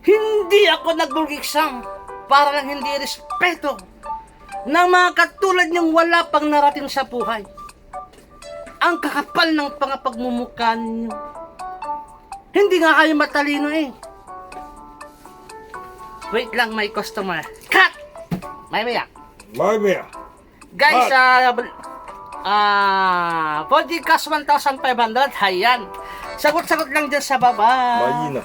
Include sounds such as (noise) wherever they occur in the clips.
Hindi ako nagbulgiksang para lang hindi respeto ng mga katulad niyong wala pang narating sa buhay. Ang kakapal ng pangapagmumukha ninyo. Hindi nga kayo matalino eh. Wait lang, may customer. Cut! May maya. Mamaya. Guys, Cut! ah, uh, ah, the cash 1,500, hayan. Sagot-sagot lang dyan sa baba. Mahina.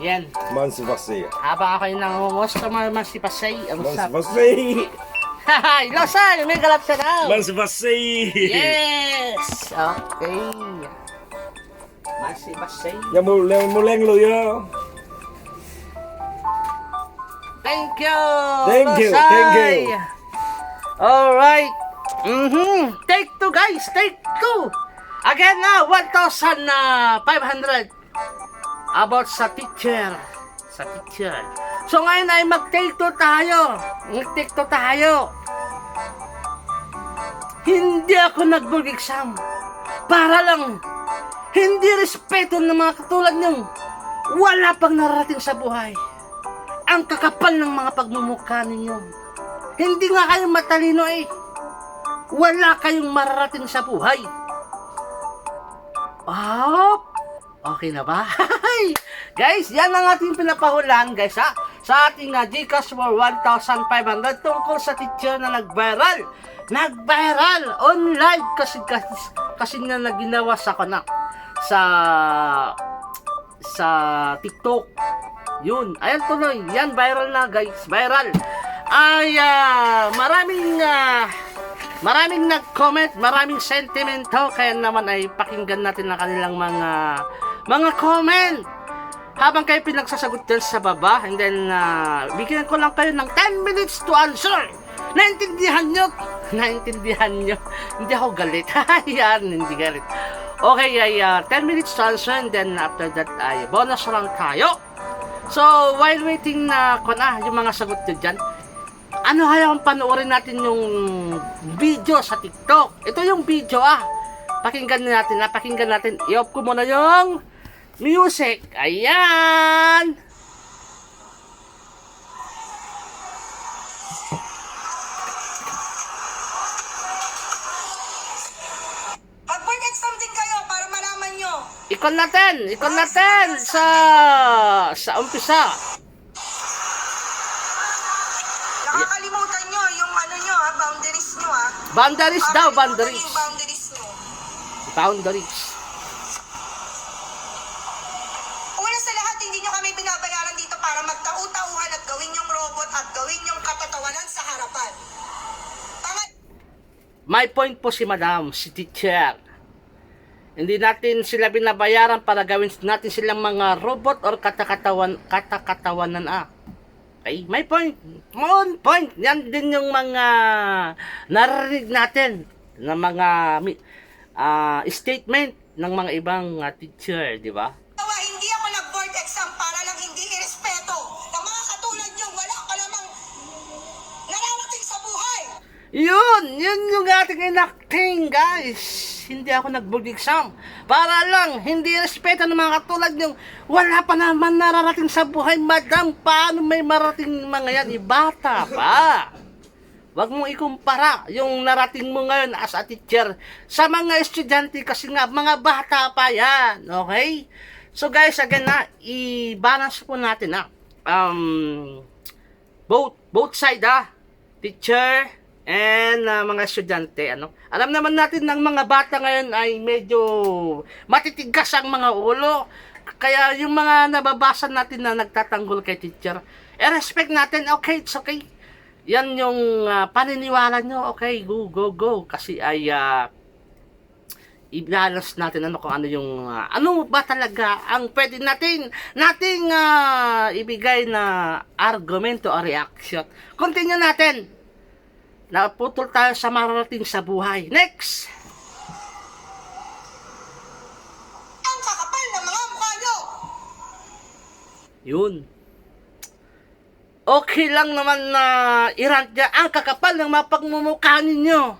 Yan. Mansi Vasey. Habang ako yung nangungos sa mga masipasay, ang Mansi sap. Vasey. (laughs) Hahay, Losan, may galap siya daw. Mansi Vasey. Yes! Okay. Masipasay. Ya mo leng mo leng lo ya. Thank you! Thank you, Losay. thank you. Alright. Mm-hmm. Take two, guys. Take two. Again na, 1,500. About sa teacher. Sa teacher. So ngayon ay mag-take tayo. Mag-take tayo. Hindi ako nag-board exam. Para lang hindi respeto ng mga katulad niyong wala pang narating sa buhay. Ang kakapal ng mga pagmumukha ninyo. Hindi nga kayo matalino eh. Wala kayong mararating sa buhay. Op! Okay na ba? (laughs) guys, yan ang ating pinapahulan, guys, ha? Sa ating uh, Gcash for 1,500 tungkol sa teacher na nag-viral. Nag-viral on live kasi, kasi, kasi na naginawa sa kanak sa sa TikTok. Yun, ayan tuloy. Yan, viral na guys. Viral. Ay, ah, maraming, ah, maraming nag-comment, maraming sentimento. Kaya naman ay pakinggan natin ang kanilang mga, mga comment. Habang kayo pinagsasagot dyan sa baba, and then, ah, bigyan ko lang kayo ng 10 minutes to answer. Naintindihan nyo? (laughs) Naintindihan nyo? Hindi ako galit. (laughs) Yan, hindi galit. Okay, ay ah, 10 minutes to answer, and then after that ay bonus round tayo. So, while waiting na ko na yung mga sagot nyo dyan, ano kaya kung panoorin natin yung video sa TikTok? Ito yung video ah. Pakinggan natin, ah, pakinggan natin. I-off ko muna yung music. Ayan! Mag-board exam din kayo para malaman nyo. Ikon natin, ikon natin sa sa umpisa. Nakakalimutan nyo yung ano nyo ha, boundaries nyo ha. Boundaries daw, Nakakalimutan boundaries. nyo yung boundaries nyo. Boundaries. May point po si madam, si teacher. Hindi natin sila binabayaran para gawin natin silang mga robot or katakatawan, katakatawanan ah. Okay, may point. On point. Yan din yung mga narinig natin ng mga ah, statement ng mga ibang ah, teacher, di ba? Yun! Yun yung ating enacting, guys! Hindi ako nag-board exam. Para lang, hindi respeto ng mga katulad yung wala pa naman nararating sa buhay. Madam, paano may marating mga yan? Ibata pa! Huwag mong ikumpara yung narating mo ngayon as a teacher sa mga estudyante kasi nga mga bata pa yan. Okay? So guys, again na, i-balance po natin na. Um, both both side ah teacher and uh, mga estudyante ano? Alam naman natin ng mga bata ngayon ay medyo matitigas ang mga ulo. Kaya yung mga nababasa natin na nagtatanggol kay teacher eh respect natin. Okay it's okay. Yan yung uh, paniniwala nyo. Okay go go go. Kasi ay uh, i-balance natin ano kung ano yung ah, ano ba talaga ang pwede natin nating ah, ibigay na argumento o reaction. Continue natin. Naputol tayo sa mararating sa buhay. Next! Ang kakapal ng mga mukha nyo. Yun. Okay lang naman na irant niya ang kakapal ng mga pagmumukha ninyo.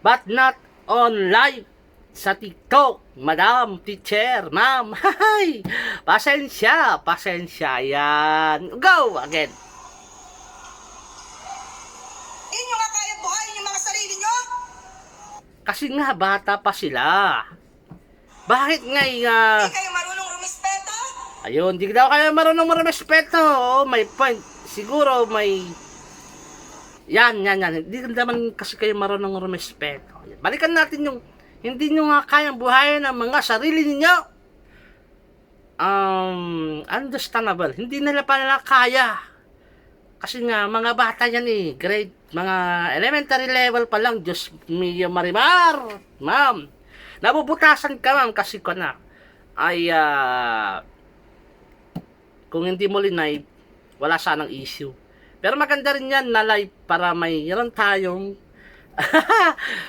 But not on live. sa TikTok. Madam, teacher, ma'am. (laughs) Hay! Pasensya, pasensya. Yan. Go again. Kasi nga, bata pa sila. Bakit nga, uh, Hindi kayo marunong rumispeto? ayun, di daw kayo marunong marespeto. Oh, may point. Siguro may... Yan, yan, yan. Hindi naman kasi kayo marunong rumispeto. Balikan natin yung hindi nyo nga kayang buhayin ang mga sarili ninyo. Um, understandable. Hindi nila pala kaya. Kasi nga, mga bata yan eh. Grade, mga elementary level pa lang. Diyos mio marimar. Ma'am. Nabubutasan ka ma'am kasi ko na. Ay, ah, kung hindi mo linay, wala sanang issue. Pero maganda rin yan na live para mayroon tayong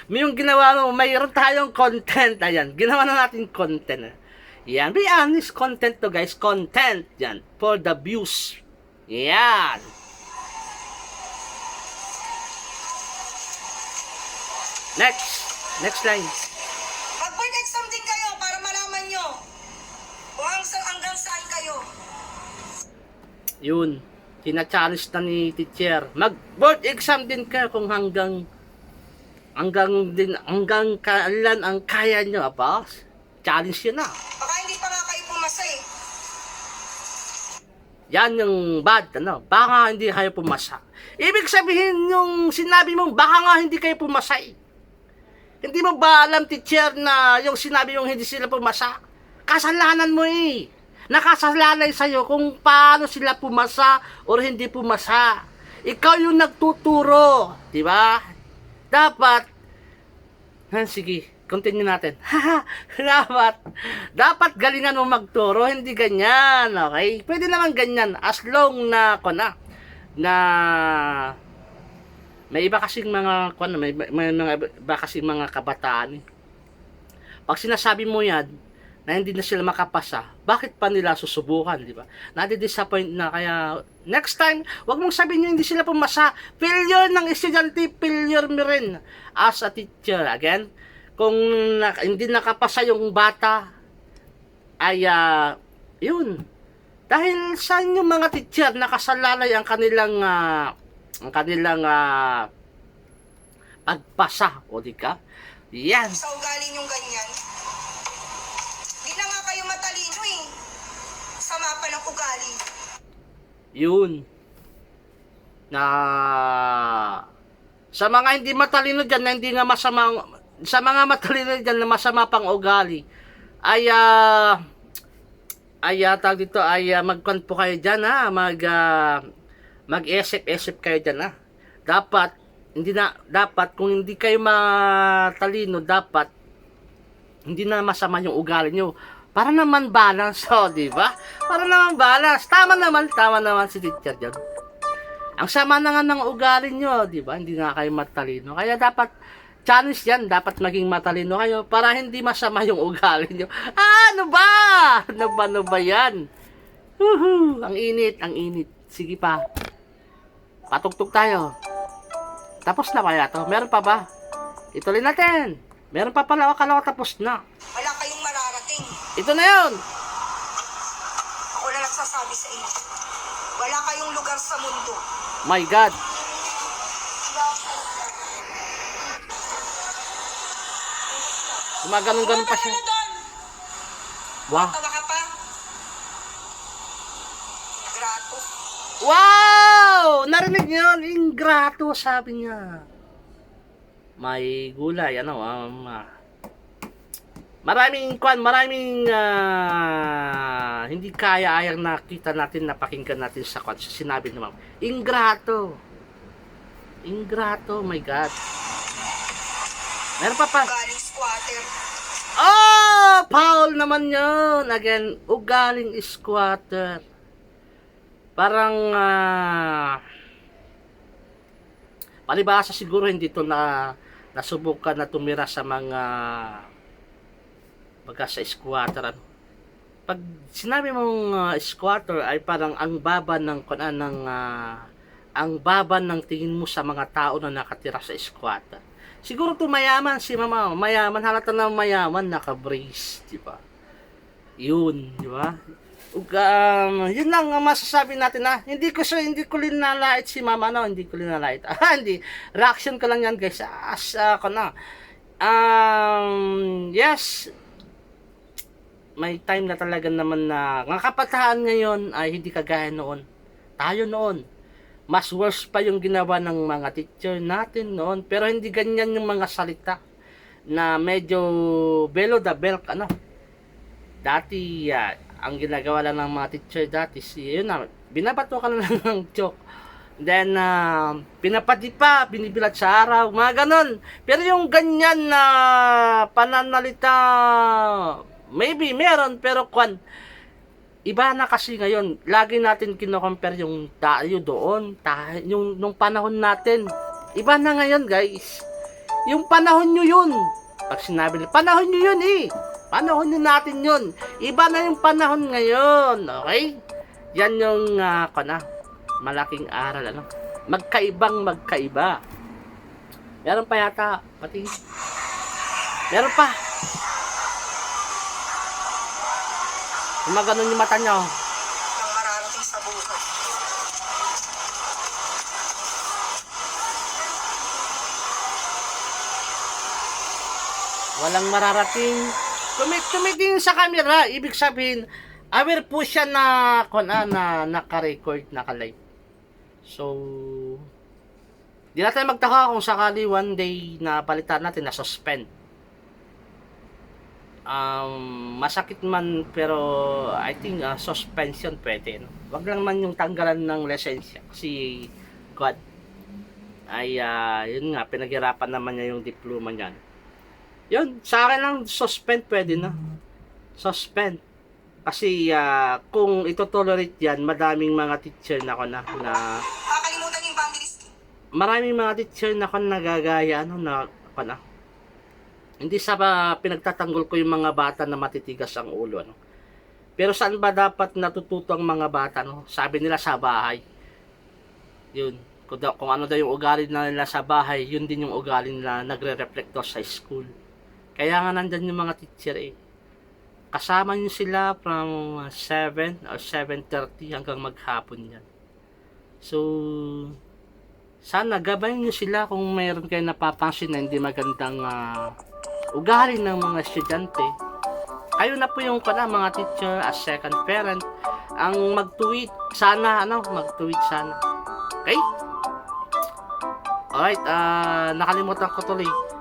may (laughs) yung ginawa mo, mayroon tayong content. Ayan, ginawa na natin content. Yan, be honest, content to guys, content. Yan, for the views. Yan. Next, next line. Mag-board exam din kayo para malaman nyo kung hanggang, saan kayo. Yun, tina-challenge na ni teacher. Mag-board exam din kayo kung hanggang hanggang din hanggang kailan ang kaya nyo, boss. Challenge yun na. Baka hindi pa nga kayo pumasa eh. Yan yung bad, ano, baka hindi kayo pumasa. Ibig sabihin yung sinabi mong baka nga hindi kayo pumasa eh. Hindi mo ba alam, teacher, na yung sinabi mong hindi sila pumasa? Kasalanan mo eh. Nakasalalay sa'yo kung paano sila pumasa or hindi pumasa. Ikaw yung nagtuturo, di ba? Dapat, ha, sige, continue natin. (laughs) dapat, dapat galingan mo magturo, hindi ganyan, okay? Pwede naman ganyan, as long na, ko na, na, may iba kasing mga, kuwan, may, may mga iba kasing mga kabataan, eh. Pag sinasabi mo yan, na hindi na sila makapasa, bakit pa nila susubukan, di ba? Nadi-disappoint na, kaya next time, wag mong sabihin nyo hindi sila pumasa. Failure ng estudyante, failure mo rin as a teacher. Again, kung na, hindi nakapasa yung bata, ay, ah, yun. Dahil sa inyong mga teacher, nakasalalay ang kanilang, ah, ang kanilang, ah, pagpasa, o di ka? Yan. Sa ugali nyong ganyan. Di na nga kayo matalino eh. Sama pa ng ugali. yun na sa mga hindi matalino dyan na hindi nga masama sa mga matalino dyan na masama pang ugali ay ah ay ah, tawag dito ay uh, magkwan po kayo dyan ha mag ah, mag-isip-isip kayo dyan ha dapat hindi na dapat kung hindi kayo matalino dapat hindi na masama yung ugali nyo. Para naman balance, (laughs) oh, di ba? Para naman balance. Tama naman, tama naman si teacher dyan. Ang sama na nga ng ugali nyo, di ba? Hindi nga kayo matalino. Kaya dapat, challenge yan, dapat maging matalino kayo para hindi masama yung ugali nyo. (laughs) Ah, ano ba? Ano ba, ano ba yan? Woohoo! Ang init, ang init. Sige pa. Patugtog tayo. Tapos na kaya to? Meron pa ba? Ituloy natin. Meron pa pala, akala ko tapos na. Wala kayong mararating. Ito na yun. Ako na nagsasabi sa inyo. Wala kayong lugar sa mundo. My God. Gumaganon-ganon pa siya. Doon? Wow. Wow! Narinig niyo yun? Ingrato, sabi niya. May gulay, ano, um, ah, maraming kwan, maraming ah, hindi kaya ayang nakita natin, napakinggan natin sa kwan, sinabi ni ma'am. Ingrato. Ingrato, my God. Meron pa pa. Galing squatter. Oh! Paul naman yun. Again, ugaling squatter. Parang, ah, palibasa siguro hindi to na nasubukan na tumira sa mga pagka sa squatter. Ano. Pag sinabi mong ah, squatter ay parang ang baba ng kunan ng ah, ang baba ng tingin mo sa mga tao na nakatira sa squatter. Siguro to mayaman si mama. Mayaman, halata na mayaman, naka-brace, di ba? Yun, di ba? Um, yun lang ang masasabi natin na hindi ko siya hindi ko linalait si mama no? Hindi ko linalait. (laughs) Ah hindi. Reaction ko lang yan guys. As ako na. Um yes. May time na talaga naman na ang kapataan ngayon ay hindi kagaya noon. Tayo noon. Mas worse pa yung ginawa ng mga teacher natin noon. Pero hindi ganyan yung mga salita na medyo below the belt ano? Dati ah, ang ginagawa lang ng mga teacher dati si yun na binabato ka lang (laughs) ng joke. Then ah, pinapadi pa binibilat sa araw mga ganon pero yung ganyan na pananalita maybe meron pero kwan iba na kasi ngayon. Lagi natin kino-compare yung tayo doon tayo yung nung panahon natin. Iba na ngayon guys. Yung panahon nyo yun. Pag sinabi panahon nyo yun eh panahon nyo natin yun iba na yung panahon ngayon okay yan yung uh, na malaking aral ano magkaibang magkaiba meron pa yata pati meron pa Gumaganon yung mata niya. oh. ng mararating sa buhay. Walang mararating. Tumit tumitingin sa camera, ibig sabihin, aware po siya na, na, na naka-record, naka-live. So, di na magtaka kung sakali one day na palitan natin na suspend. Um, masakit man pero I think uh, suspension pwede. No? Wag lang man yung tanggalan ng lisensya kasi God ay ah, yun nga pinaghirapan naman niya yung diploma niyan. Yun, sa akin lang suspend pwede na. Suspend. Kasi ah, kung ito-tolerate yan, madaming mga teacher na ko na, na Kakalimutan yung boundaries. maraming mga teacher na ko nagagaya ano na ako na. Hindi sa ba pinagtatanggol ko yung mga bata na matitigas ang ulo ano. Pero saan ba dapat natututo ang mga bata no? Sabi nila sa bahay. Yun. Kung, kung ano daw yung ugali na nila sa bahay, yun din yung ugali nila nagre-reflecto sa school. Kaya nga nandyan yung mga teacher eh. Kasama nyo sila from uh, 7 or 7.30 hanggang maghapon yan. So, sana gabayan nyo sila kung mayroon kayo napapansin na hindi magandang ah, ugali ng mga estudyante. Kayo na po yung pala mga teacher as second parent ang mag-tweet sana ano mag-tweet sana. Okay? Alright, ah nakalimutan ko tuloy.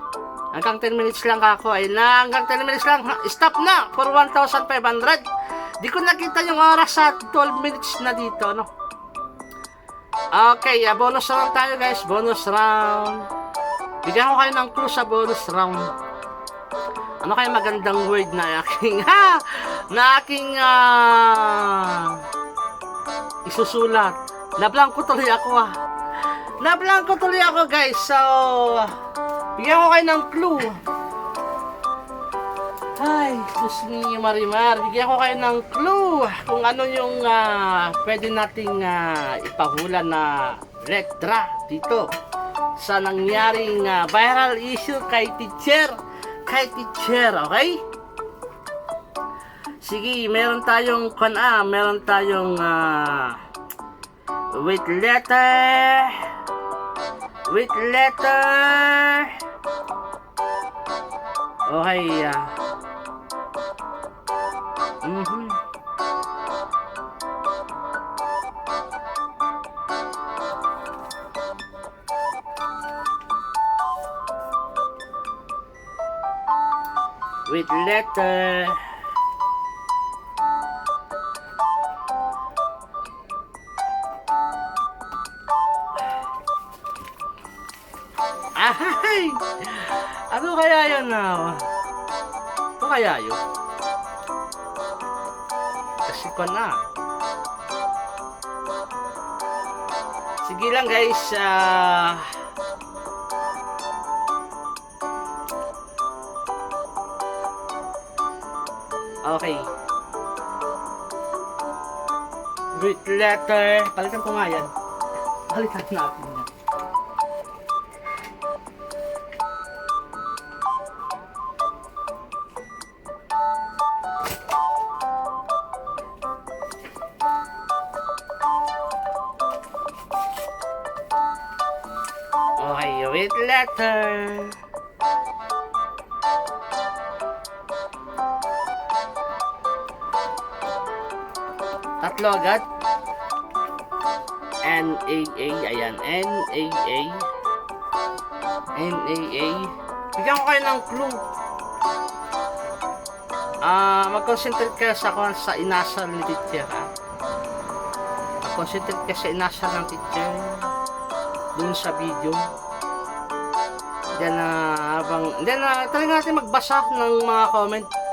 Hanggang 10 minutes lang ako ay na hanggang 10 minutes lang Ha, stop na for 1,500 di ko nakita yung oras sa 12 minutes na dito no Okay, ah, bonus round tayo guys. Bonus round. Bigyan ko kayo ng clue sa bonus round. Ano kaya magandang word na aking (laughs) ha? Na aking ah isusulat. Nablanko tuloy ako ah. Nablanko tuloy ako guys. So, bigyan ko kayo ng clue. Ay, sus ni Marimar, bigyan ko kayo ng clue kung ano yung ah, pwede nating ah, ipahula na letra dito sa nangyaring ah, viral issue kay teacher. Kay teacher, okay? Sige, meron tayong kon ah, meron tayong ah, with letter with letter Okay, ah. Mhm. With letter. Ay! Ano kaya yan na? Ano kaya yun? Kasi ko na. Sige lang guys. ah okay. Great letter. Palitan ko nga yan. Palitan natin Tatlo agad. NAA, ayan, NAA. NAA. Bigyan ko kayo ng clue. Ah, mag-concentrate kayo sa kung sa inasal ni teacher? Mag-concentrate kayo sa inasal ng teacher dun sa video. Then, na habang, then, na talaga natin magbasa ng mga comment.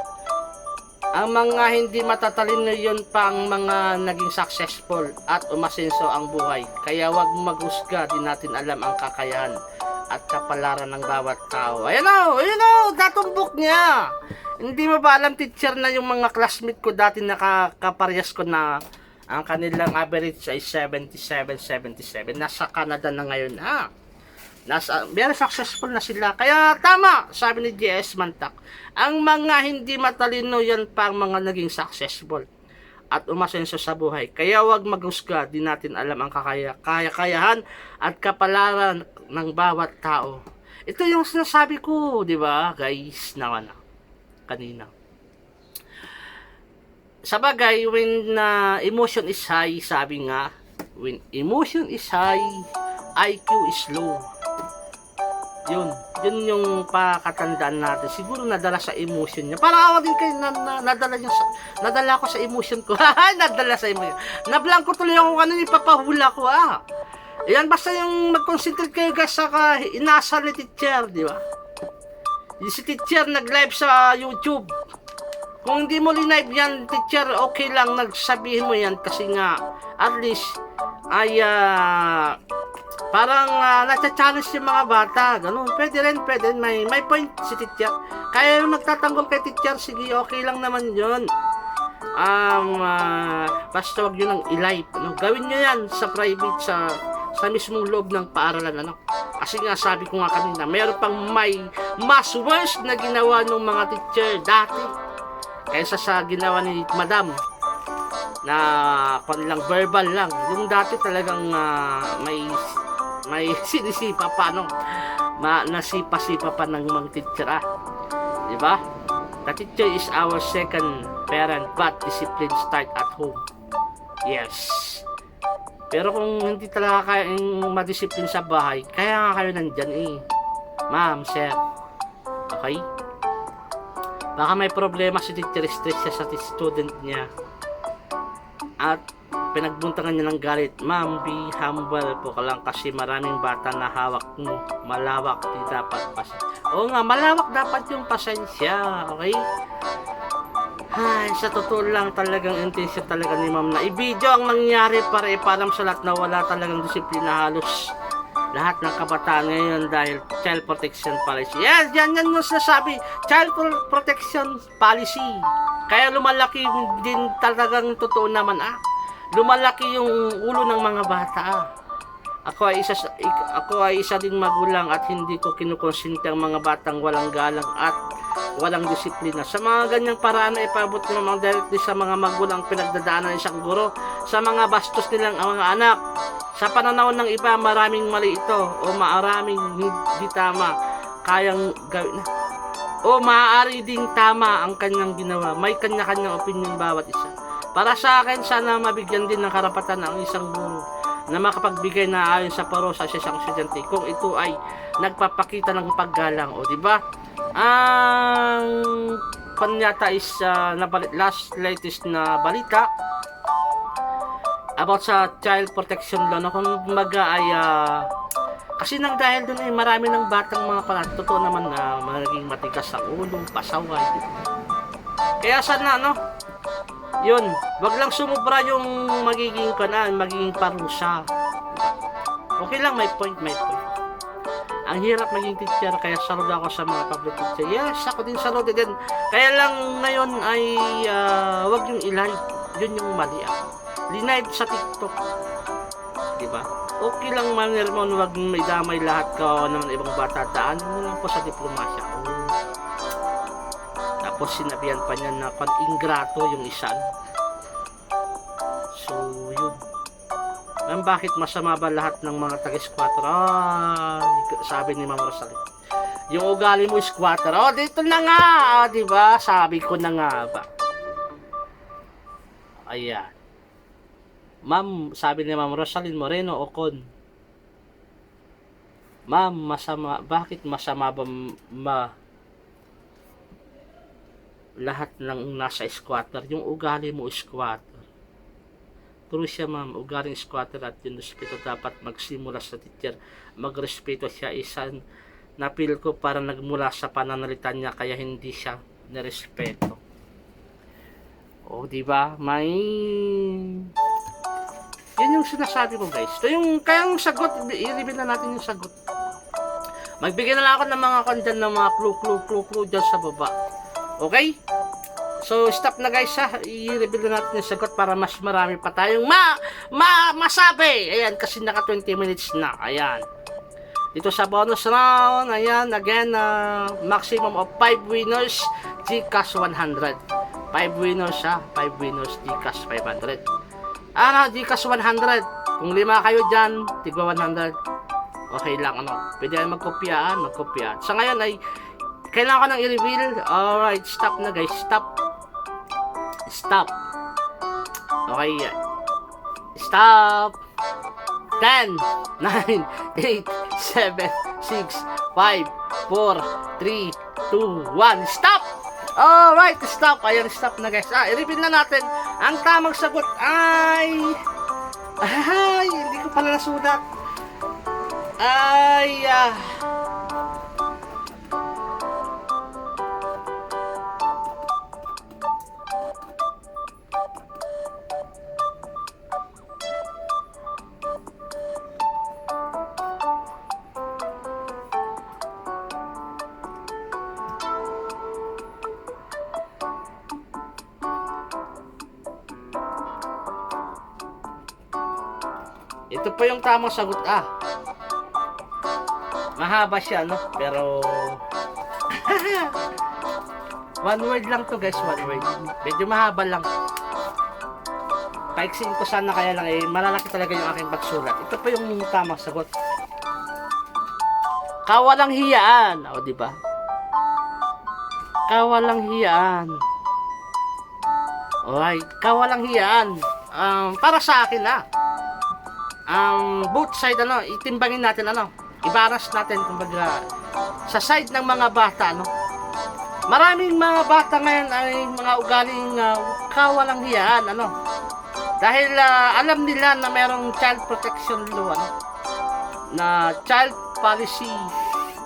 Ang mga hindi matatalino yun pa ang mga naging successful at umasenso ang buhay. Kaya wag maghusga, di natin alam ang kakayahan at kapalaran ng bawat tao. Ayan o, ayan o, natumbok niya. Hindi mo ba alam, teacher, na yung mga classmate ko dati nakakaparyas ko na ang kanilang average ay 77, 77. Nasa Canada na ngayon, ha? Nasa, very successful na sila. Kaya tama, sabi ni J.S. Mantak, ang mga hindi matalino yan pa ang mga naging successful at umasenso sa buhay. Kaya wag maghusga, di natin alam ang kakaya, kaya-kayahan at kapalaran ng bawat tao. Ito yung sinasabi ko, di ba, guys, naman na, kanina. Sa bagay, when na emotion is high, sabi nga, when emotion is high, IQ is low. Yun, yun yung pakatandaan natin. Siguro nadala sa emotion niya. Para ako din kayo na, na, nadala niya sa, nadala ko sa emotion ko. (laughs) nadala sa emotion. Nablank ko tuloy ako kanina ipapahula ko ah. Ayan, basta yung mag-concentrate kayo guys sa ka, inasal ni teacher, di ba? Yung si teacher nag-live sa YouTube. Kung hindi mo linive yan, teacher, okay lang, nagsabihin mo yan kasi nga, at least, ay, ah, parang uh, nasa-challenge yung mga bata, ganun. Pwede rin, pwede rin, may, may point si teacher. Kaya yung magtatanggol kay teacher, sige, okay lang naman yun. Um, ah, basta wag nyo nang i-live. Ano? Gawin nyo yan sa private, sa sa mismong loob ng paaralan ano kasi nga sabi ko nga kanina meron pang may mas worse na ginawa ng mga teacher dati kaysa sa ginawa ni madam na kanilang verbal lang yung dati talagang ah, may may sinisipa pa no? Ma nasipa-sipa pa ng mga teacher ah. Di ba the teacher is our second parent but discipline start at home. Yes. Pero kung hindi talaga kayo madisiplin sa bahay kaya nga kayo nandyan eh. Ma'am sir. Okay? Baka may problema si teacher stress siya sa student niya. At pinagbuntangan niya ng galit ma'am be humble po ka lang kasi maraming bata na hawak mo malawak di dapat pas oo nga malawak dapat yung pasensya okay ay, sa totoo lang talagang intention talaga ni ma'am na i-video ang nangyari para ipalam sa lahat na wala talagang disiplina halos lahat ng kabataan ngayon dahil child protection policy. Yes, yan yan yung sinasabi. Child pro- protection policy. Kaya lumalaki din talagang totoo naman ah. Lumalaki yung ulo ng mga bata. Ako ay isa ako ay isa ding magulang at hindi ko kinukonsinti ang mga batang walang galang at walang disiplina. Sa mga ganyang paraan ay ipabot ng mga directly sa mga magulang pinagdadaanan ng isang guro sa mga bastos nilang mga anak. Sa pananaw ng iba, maraming mali ito o maraming hindi tama kayang gawin. O maaari ding tama ang kanyang ginawa. May kanya-kanyang opinion bawat isa. Para sa akin, sana mabigyan din ng karapatan ang isang guro na makapagbigay na ayon sa parusa sa isang estudyante kung ito ay nagpapakita ng paggalang. O di ba? Ang kanyata is uh, na bali- last latest na balita about sa child protection law no kung baga ay ah, kasi nang dahil doon ay marami ng batang mga pala totoo naman na magiging matigas sa ulo pasaway. Kaya sana no yun wag lang sumubra yung magiging kanan magiging parusa okay lang may point may point. Ang hirap maging teacher kaya saludo ako sa mga public teacher. Yes ako din saludo din. Kaya lang ngayon ay ah, wag yung i-live yun yung mali ah linive sa tiktok. Di ba okay lang man Ramon wag may damay lahat ka naman ibang bata. Daan mo lang po sa diplomasya. oh. Tapos sinabihan pa niya na kon ingrato yung isa so yun Ang bakit masama ba lahat ng mga taga-squatter? Ay, sabi ni Ma'am Rosalie. Yung ugali mo squatter. Oh, dito na nga. Oh, di ba? Sabi ko na nga ba. Ayan. Ma'am, sabi ni Ma'am Rosaline Moreno Ocon. Ma'am, masama, bakit masama ba ma lahat ng nasa squatter? Yung ugali mo squatter. True siya ma'am, ugaling squatter at yung respeto dapat magsimula sa teacher. Magrespeto siya isan napil ko para nagmula sa pananalita niya kaya hindi siya nirespeto. O, di ba? May yan yung sinasabi ko guys. Ito yung kaya yung sagot, i-reveal na natin yung sagot. Magbigay na lang ako ng mga kandyan ng mga clue, clue, clue, clue dyan sa baba. Okay? So, stop na guys ha. I-reveal na natin yung sagot para mas marami pa tayong ma, ma, masabi. Ayan, kasi naka 20 minutes na. Ayan. Dito sa bonus round, ayan, again, uh, maximum of 5 winners, Gcash 100. 5 winners ha, 5 winners, Gcash 500. Ano, Gcash 100. Kung lima kayo dyan, tigwa 100. Okay lang, ano. Pwede kayo magkopyaan, magkopyaan. Sa ngayon ay, kailangan ko nang i-reveal. Alright, stop na guys, stop. Stop. Okay, stop. 10, 9, 8, 7, 6, 5, 4, 3, 2, 1. Stop! Alright, stop. Ayan, stop na guys. Ah, i-reveal na natin. Ang tamang sagot ay... (laughs) Ay, hindi ko pala nasulat. Ay, ah... Ito po yung tamang sagot. Ah. Mahaba siya, no? Pero... (laughs) one word lang to, guys. One word. Medyo mahaba lang. Paiksin ko sana kaya lang eh. Malalaki talaga yung aking pagsulat. Ito po yung tamang sagot. Kawalang hiyaan. O, di ba? Kawalang hiyaan. Alright. Kawalang hiyaan. Um, para sa akin, ah um, both side ano, itimbangin natin ano, ibaras natin kumbaga sa side ng mga bata ano. Maraming mga bata ngayon ay mga ugaling uh, kawalang hiyaan ano. Dahil ah, alam nila na merong child protection law ano, na child policy.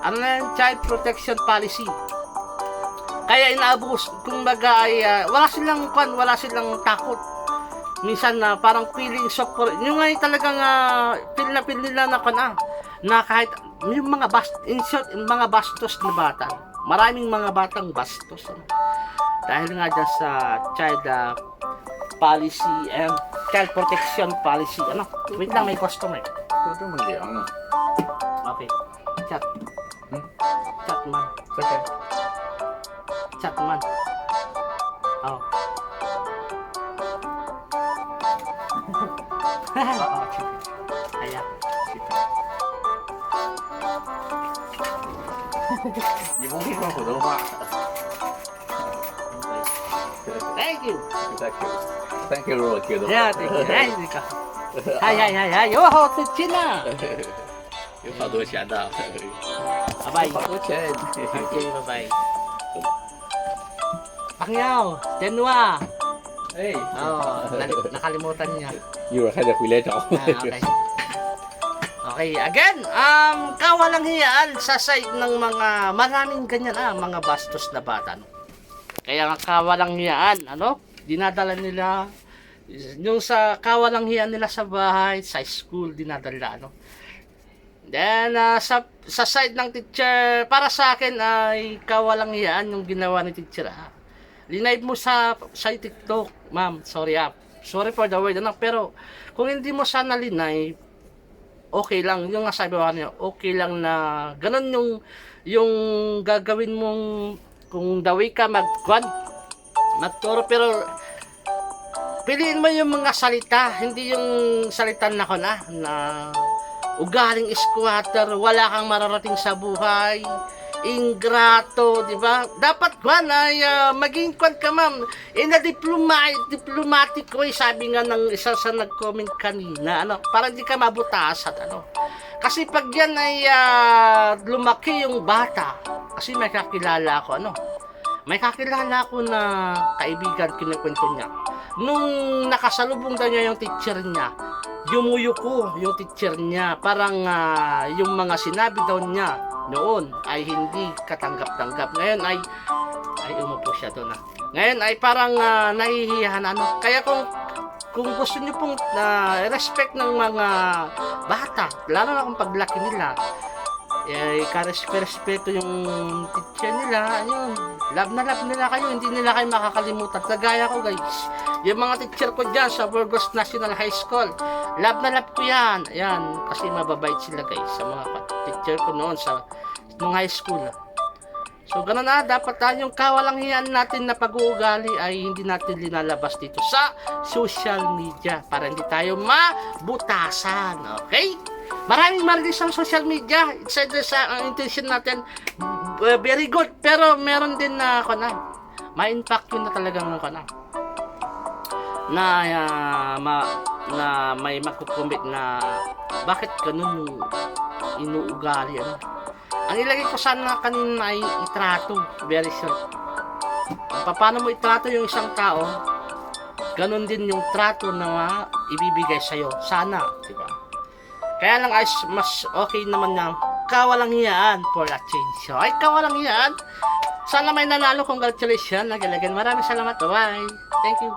Ano na yung child protection policy? Kaya inaabos, kumbaga ay ah, wala silang kwan, wala silang takot minsan na parang feeling shock for yung nga talagang uh, feel na feel nila na kana na kahit yung mga bast in short yung mga bastos na bata. Maraming mga batang bastos ano? dahil nga dyan sa child uh, policy and um, child protection policy ano. Wait lang may customer. Tuto mo diyan ano? Okay. Chat. Hmm? chat man chat man. Chat man. Oh. 你不会说普通话 thankyouthankyouthankyouthankyouthankyouthankyouthankyou 哎呀呀呀有好多钱呐有好多钱呐好吧好多钱好多钱拜拜朋友点多哎哦那里哪里没等你啊一会儿还得回来找 Okay. Again, um, kawalang hiyaan sa side ng mga, maraming ganyan ah, mga bastos na bata. No? Kaya kawalang hiyaan, ano, dinadala nila, yung sa kawalang hiyaan nila sa bahay, sa school, dinadala, ano. Then, ah, sa, sa side ng teacher, para sa akin ay kawalang hiyaan yung ginawa ni teacher. Ah. Linive mo sa, sa TikTok, ma'am, sorry ah. Sorry for the word, ano, pero kung hindi mo sana linay, okay lang. Yung nga sabi ko kanina, okay lang na ganun yung yung gagawin mong kung dawi ka mag magturo pero piliin mo yung mga salita, hindi yung salita na ko na, na ugaling squatter, wala kang mararating sa buhay, ingrato, di ba? Dapat kwan ay ah, maging kwan ka ma'am, in a diploma, diplomatic way, sabi nga ng isa sa nag-comment kanina, ano, para hindi ka mabutas at ano. Kasi pag yan ay ah, lumaki yung bata, kasi may kakilala ko, ano, may kakilala ko na kaibigan, kinikwento niya. Nung nakasalubong daw niya yung teacher niya, yumuyo ko yung teacher niya. Parang ah, yung mga sinabi daw niya noon ay hindi katanggap-tanggap. Ngayon ay, ay umupo siya doon na. Ngayon ay parang uh, nahihiyahan ano. Kaya kung kung gusto niyo pong na respect ng mga bata, lalo na kung paglaki nila, eh, karespeto yung teacher nila, ayun, love na love nila kayo, hindi nila kayo makakalimutan. Kagaya ko guys, yung mga teacher ko dyan sa Burgos National High School, love na love ko yan, ayan, kasi mababait sila guys, sa mga teacher ko noon sa nung high school. So, ganun na, dapat tayo yung kawalangian natin na pag-uugali ay hindi natin linalabas dito sa social media para hindi tayo mabutasan, okay? Maraming margis ang social media. It's either sa ang intention natin, uh, very good. Pero meron din na, ako na, ma-impact yun na talagang ako na na ah, ma, na may makukumit na bakit ganun inuugali ano ang ilagay ko sana kanina ay itrato very short Pa- paano mo itrato yung isang tao ganun din yung trato na ibibigay sa'yo sana di kaya lang guys, mas okay naman ng kawalangian for a change. So, ay kawalangian. Sana may nanalo. Congratulations. Nagalagan. Maraming salamat. Bye. Thank you.